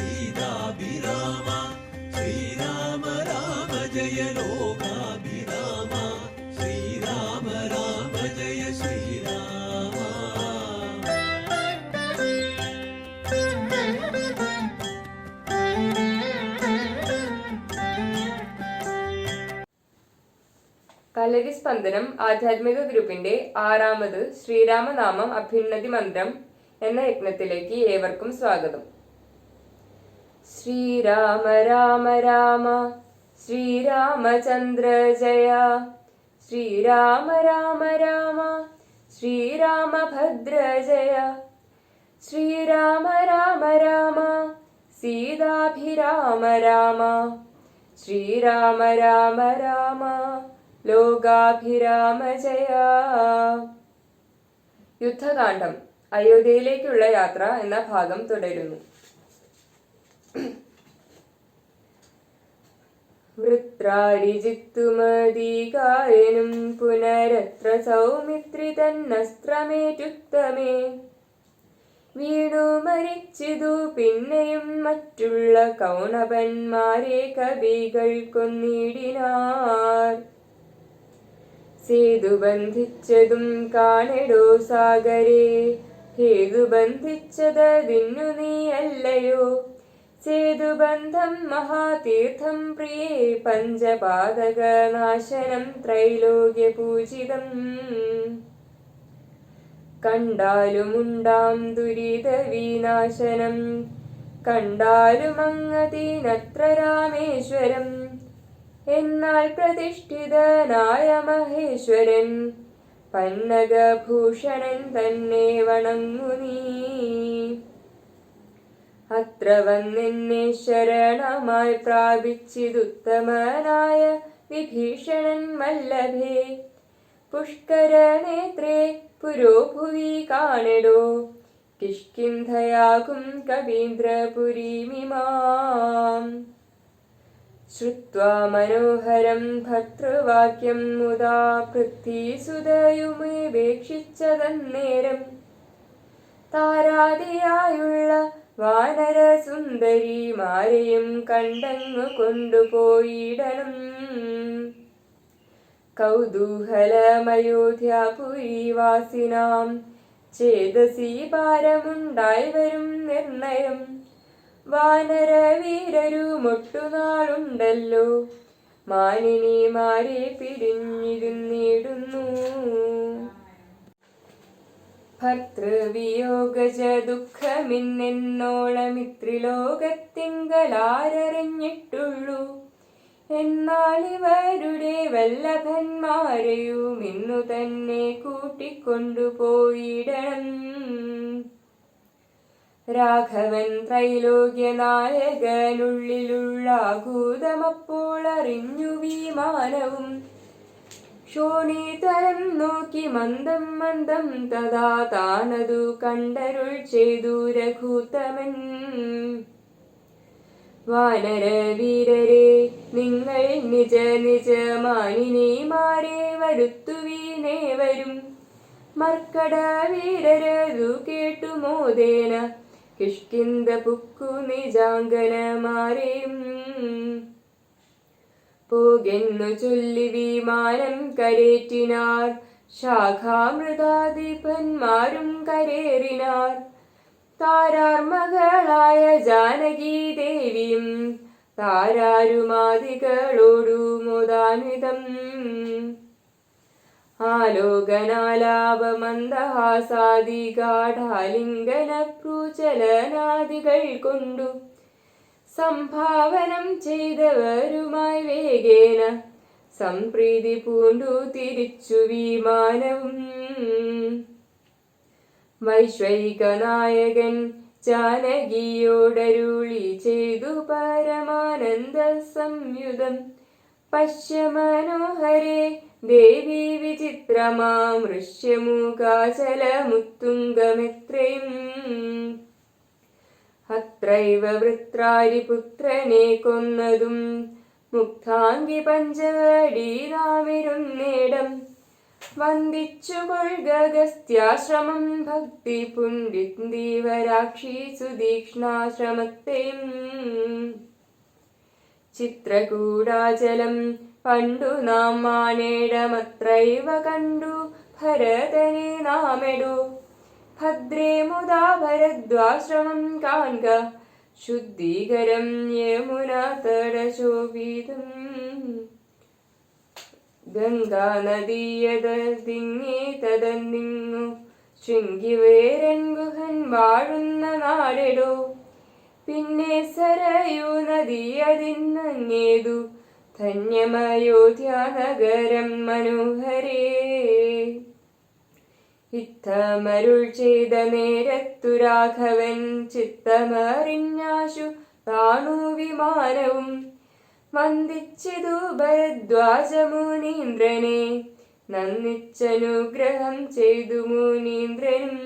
സീതാഭിരാമ ശ്രീരാമ രാമ ജയ ലോകാഭിരാമ ശ്രീരാമ രാമ ജയ ശ്രീരാമ. കലരി സ്പന്ദനം ആധ്യാത്മിക ഗ്രൂപ്പിന്റെ ആറാമത് ശ്രീരാമനാമം അഭ്യുന്നതി മന്ത്രം എന്ന യജ്ഞത്തിലേക്ക് ഏവർക്കും സ്വാഗതം. ശ്രീരാമ രാമ രാമ ശ്രീരാമചന്ദ്ര ജയ ശ്രീരാമ രാമ രാമ ശ്രീരാമഭദ്ര ജയ ശ്രീരാമ രാമ രാമ സീതാഭിരാമ രാമ ശ്രീരാമ രാമ രാമ ലോകാഭിരാമ ജയ. യുദ്ധകാന്ഡം അയോധ്യയിലേക്കുള്ള യാത്ര എന്ന ഭാഗം തുടരുന്നു. വൃത്രാരിജിത്തുമതീകായനും പുനരത്ര സൗമിത്രി തന്നസ്ത്രമേറ്റുത്തമേ. വീണു മരിച്ചിതു പിന്നെയും മറ്റുള്ള കൗണപന്മാരെ കവികൾ കൊന്നിടിനാർ. സേതു ബന്ധിച്ചതും കാണടോ സാഗരേ. ഹേതു ബന്ധിച്ചതിന്നു നീ അല്ലയോ സേതുബന്ധം മഹാതീർത്ഥം പ്രിയേ പഞ്ചപാതകനാശനം ത്രൈലോക്യപൂജിതം ത്രൈലോക്യ പൂജിതം. കണ്ടാലുമുണ്ടാം ദുരിത വിനാശനം കണ്ടാലുമങ്ങതീനത്ര രാമേശ്വരം. എന്നാൽ പ്രതിഷ്ഠിതനായ മഹേശ്വരൻ പന്നകഭൂഷണൻ തന്നെ വണങ്ങു നീ അത്ര വന്നെന്നെ ശരണമായി പ്രാപിച്ചിതുത്തമനായ വിഭീഷണൻ മല്ലഭേ. പുഷ്കര നേത്രേ പുരോഭുവി കാണെടോ. കിഷ്കിന്ധയാകും കവീന്ദ്രപുരീമിമാം. ശ്രുത്വാ മനോഹരം ഭർത്തൃവാക്യം മുദാ പൃഥ്വീസുതയുമേപേക്ഷിച്ചതന്നേരം താരാതിയായുള്ള വാനരസുന്ദരിമാരെയും കണ്ടങ്ങു കൊണ്ടുപോയിടണം. കൗതൂഹലമയോധ്യാപുരീവാസിനാം ചേതസി ഭാരമുണ്ടായി വരും നിർണയം. വാനരവീരരുമൊട്ടുനാളുണ്ടല്ലോ മാനിനിമാരെ പിരിഞ്ഞിരുന്നിടുന്നു. ഭർത്തൃവിയോഗജ ദുഃഖമിന്നെന്നോളമിത്രിലോകത്തിങ്കലാരറിഞ്ഞിട്ടുള്ളൂ എന്നാൽ ഇവരുടെ വല്ലഭന്മാരെയും ഇന്നു തന്നെ കൂട്ടിക്കൊണ്ടുപോയിടണം. രാഘവൻ ത്രൈലോക്യനായകനുള്ളിലുള്ള ഭൂതമപ്പോൾ അറിഞ്ഞു വിമാനവും ശോണീതരം നോക്കി മന്ദം മന്ദം തഥാ താനതു കണ്ടരുൾ ചെയ്തു രഘുത്തമൻ. വാനരവീരരെ നിങ്ങൾ നിജ നിജ മാനിനിമാരെ വരുത്തുവീനേവരും മർക്കട വീരരതു കേട്ടു മോദേന കിഷ്കിന്ദ പുക്കു നിജാങ്കനമാരെയും പോകെന്നു ചൊല്ലി വിമാനം കരേറ്റിനാർ. ശാഖാമൃതാധിപന്മാരും കരേറിനാർ. താരാർമകളായ ജാനകി ദേവിയും താരാരുമാതികളോടു മുദാന്വിതം ആലോകനാലാപമന്ദഹാസാദി ഗാഠാലിംഗന പ്രൂചലനാദികൾ കൊണ്ടു സംഭാവനം ചെയ്തവരുമായി വേഗേന സംപ്രീതി പൂണ്ടു തിരിച്ചു വിമാനവും. വൈശ്വൈക നായകൻ ജാനകിയോടരുളി ചെയ്തു പരമാനന്ദ സംയുതം. പശ്യ ദേവി വിചിത്രമാം ഋഷ്യമുഖാചലമുത്തുംഗമെത്രയും അത്രൈവ വൃത്രാരിപുത്രനെ കൊന്നതും മുക്താംഗി പഞ്ചവടീതാവിരുന്നേടം വന്ദിച്ചു കൊൾഗസ്ത്യാശ്രമം ഭക്തി പുണ്ഡിന്ദീവരാക്ഷി സുദീക്ഷ്ണാശ്രമത്തെയും. ചിത്രകൂടാചലം പണ്ടു നാം മാനേടമത്രൈവ കണ്ടു ഭരതനെ നാമെടു. ഭദ്രേ മുതാ ഭരദ്വാശ്രമം കാൺക ശുദ്ധീകരം യമുന തടശോഭിതം ഗംഗാ നദീയതിങ്ങേ തതന്നിങ്ങു. ശൃംഗിവേരൻ ഗുഹൻ വാഴുന്ന നാടെടോ. പിന്നെ സരയൂ നദിയതിന്നങ്ങേതു. ധന്യമയോധ്യാനഗരം മനോഹരേ. ഇത്തമരുൾ ചെയ്ത നേരത്തു രാഘവൻ ചിത്തമറിഞ്ഞാശു താണു വിമാനവും. വന്ദിച്ചിതു ഭരദ്വാജമുനീന്ദ്രനെ നന്ദിച്ചനുഗ്രഹം ചെയ്തു മുനീന്ദ്രനും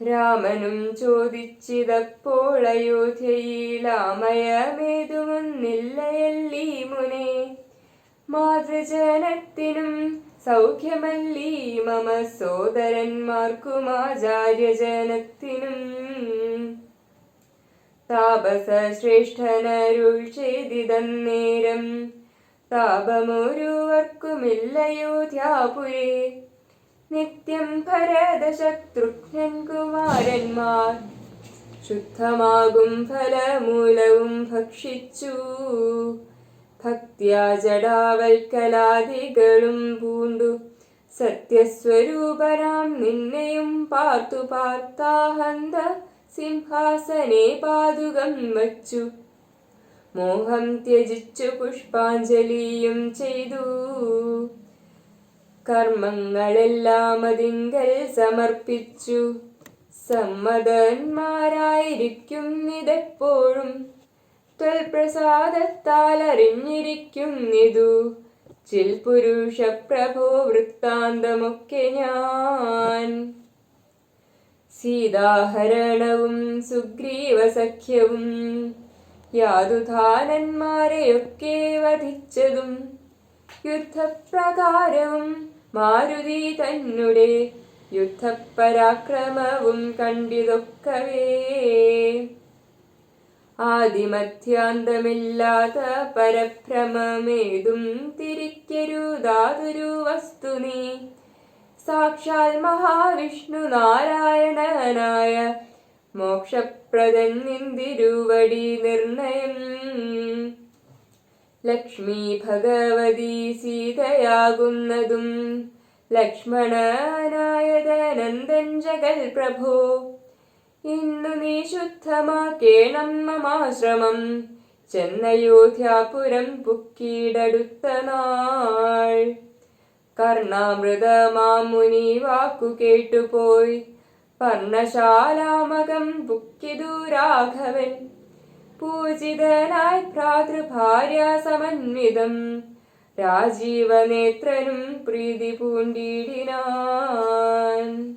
രാമനും ചോദിച്ചിതപ്പോൾ അയോധ്യയിൽ അയോധ്യയിലാമയമേതുമൊന്നില്ലയല്ലീ മുനെ. മാതൃജനത്തിനും സൗഖ്യമല്ലീ മമ സോദരന്മാർക്കും ആചാര്യജനത്തിനും താപസ ശ്രേഷ്ഠനരുൾ ചെയ്തിതന്നേരം താപമൊരുവർക്കുമില്ലയോധ്യാപുരേ നിത്യം ഭരതശത്രുഘ്നൻ കുമാരന്മാർ ശുദ്ധമാകും ഫലമൂലവും ഭക്ഷിച്ചു. ഭക്ത്യാ ജടാവൽക്കലാദികളും പൂണ്ടു. സത്യസ്വരൂപരാം നിന്നെയും പാർത്തു പാർത്താഹന്ത സിംഹാസനെ പാതുകം വച്ചു. മോഹം ത്യജിച്ചു പുഷ്പാഞ്ജലിയും ചെയ്തു. കർമ്മങ്ങളെല്ലാം അതിങ്കൽ സമർപ്പിച്ചു. സമ്മതന്മാരായിരിക്കും ഇതെപ്പോഴും. ത്വൽപ്രസാദത്താൽ അറിഞ്ഞിരിക്കുന്നിതു ചിൽ പുരുഷ പ്രഭോ വൃത്താന്തമൊക്കെ ഞാൻ. സീതാഹരണവും സുഗ്രീവസഖ്യവും യാതുധാനന്മാരെയൊക്കെ വധിച്ചതും യുദ്ധപ്രകാരവും മാരുതി തന്നെ യുദ്ധപരാക്രമവും കണ്ടിതൊക്കവേ. ആദിമധ്യാന്തമില്ലാത്ത പരഭ്രമമേതും തിരിക്കരുതാതൊരു വസ്തു നീ സാക്ഷാൽ മഹാവിഷ്ണു നാരായണനായ മോക്ഷപ്രദൻ നിന്തിരുവടി നിർണയം. ലക്ഷ്മി ഭഗവതി സീതയാകുന്നതും ലക്ഷ്മണനായതനന്ദൻ ജഗൽ പ്രഭോ ഇന്നു നീ ശുദ്ധമാക്കേണം മമാശ്രമം ചെന്നയോധ്യാപുരം പുക്കീടടുത്ത നാൾ. കർണാമൃതമാമുനി വാക്കു കേട്ടുപോയി. പർണശാലാമകം പുക്കിതു രാഘവൻ. പൂജിതനായി ഭ്രാതൃഭാര്യ സമന്വിതം. രാജീവനേത്രനും പ്രീതി പൂണ്ടിടിനാൻ.